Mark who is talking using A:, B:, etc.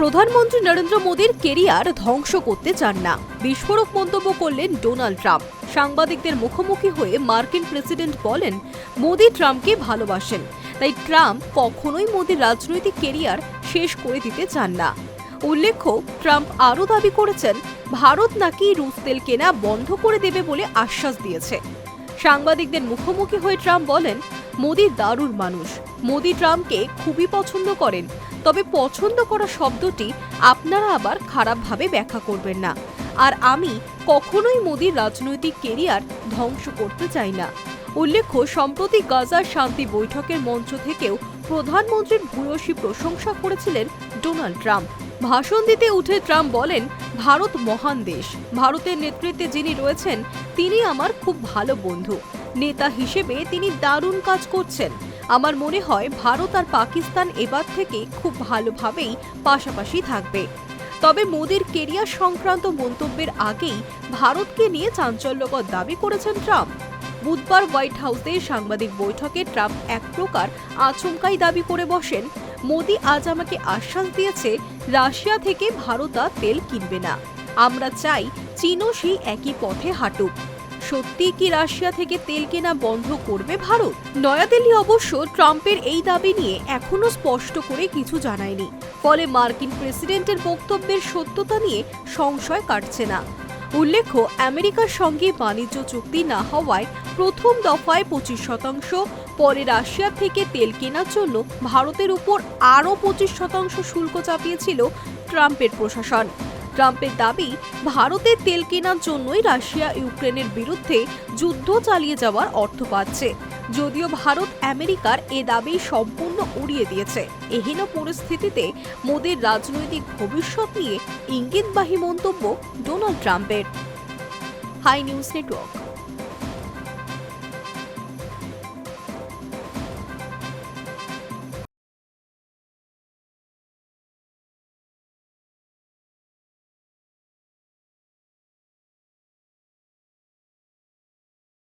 A: প্রধানমন্ত্রী নরেন্দ্র মোদীর কেরিয়ার ধ্বংস করতে চান না। বিস্ফোরক মন্তব্য করলেন ডোনাল্ড ট্রাম্প। সাংবাদিকদের মুখোমুখি হয়ে মার্কিন প্রেসিডেন্ট বলেন, মোদী ট্রাম্পকে ভালোবাসেন, তাই ট্রাম্প কখনোই মোদীর রাজনৈতিক কেরিয়ার শেষ করে দিতে চান না। উল্লেখ্য, ট্রাম্প আরও দাবি করেছেন, ভারত নাকি রুশ তেল কেনা বন্ধ করে দেবে বলে আশ্বাস দিয়েছে। সাংবাদিকদের মুখোমুখি হয়ে ট্রাম্প বলেন, মোদি দারুণ মানুষ। মোদি ট্রাম্পকে খুবই পছন্দ করেন। তবে পছন্দ করা শব্দটি আপনারা আবার খারাপভাবে ব্যাখ্যা করবেন না। আর আমি কখনোই মোদির রাজনৈতিক কেরিয়ার ধ্বংস করতে চাই না। উল্লেখ্য, সম্প্রতি গাজার শান্তি বৈঠকের মঞ্চ থেকেও প্রধানমন্ত্রীর ভূয়সী প্রশংসা করেছিলেন ডোনাল্ড ট্রাম্প। ভাষণ দিতে উঠে ট্রাম্প বলেন, ভারত মহান দেশ। ভারতের নেতৃত্বে যিনি রয়েছেন, তিনি আমার খুব ভালো বন্ধু। নেতা হিসেবে তিনি দারুণ কাজ করছেন। আমার মনে হয় ভারত আর পাকিস্তান এবার থেকে খুব ভালোভাবেই পাশাপাশি থাকবে। তবে মোদির কেরিয়ার সংক্রান্ত মন্তব্যের আগেই ভারতকে নিয়ে চাঞ্চল্যকর দাবি করেছেন ট্রাম্প। বুধবার হোয়াইট হাউসে সাংবাদিক বৈঠকে ট্রাম্প এক প্রকার আচমকাই দাবি করে বসেন মোদি আজ আমাকে আশ্বাস দিয়েছে, রাশিয়া থেকে ভারত আর তেল কিনবে না। আমরা চাই চীনও সেই একই পথে হাঁটুক। সত্যি কি রাশিয়া থেকে তেল কেনা বন্ধ করবে ভারত? নয়াদিল্লি অবশ্য ট্রাম্পের এই দাবি নিয়ে এখনও স্পষ্ট করে কিছু জানায়নি। ফলে মার্কিন প্রেসিডেন্টের বক্তব্যের সত্যতা নিয়ে সংশয় কাটছে না। উল্লেখ্য, আমেরিকার সঙ্গে বাণিজ্য চুক্তি না হওয়ায় প্রথম দফায় পঁচিশ শতাংশ, পরে রাশিয়া থেকে তেল কেনার জন্য ভারতের উপর আরও পঁচিশ শতাংশ শুল্ক চাপিয়েছিল ট্রাম্পের প্রশাসন। ট্রাম্পের দাবি ভারতের তেল কেনার জন্যই রাশিয়া ইউক্রেনের বিরুদ্ধে যুদ্ধ চালিয়ে যাওয়ার অর্থ পাচ্ছে। যদিও ভারত আমেরিকার এ দাবি সম্পূর্ণ উড়িয়ে দিয়েছে। এহেন পরিস্থিতিতে মোদীর রাজনৈতিক ভবিষ্যৎ নিয়ে ইঙ্গিতবাহী মন্তব্য ডোনাল্ড ট্রাম্পের। High news network.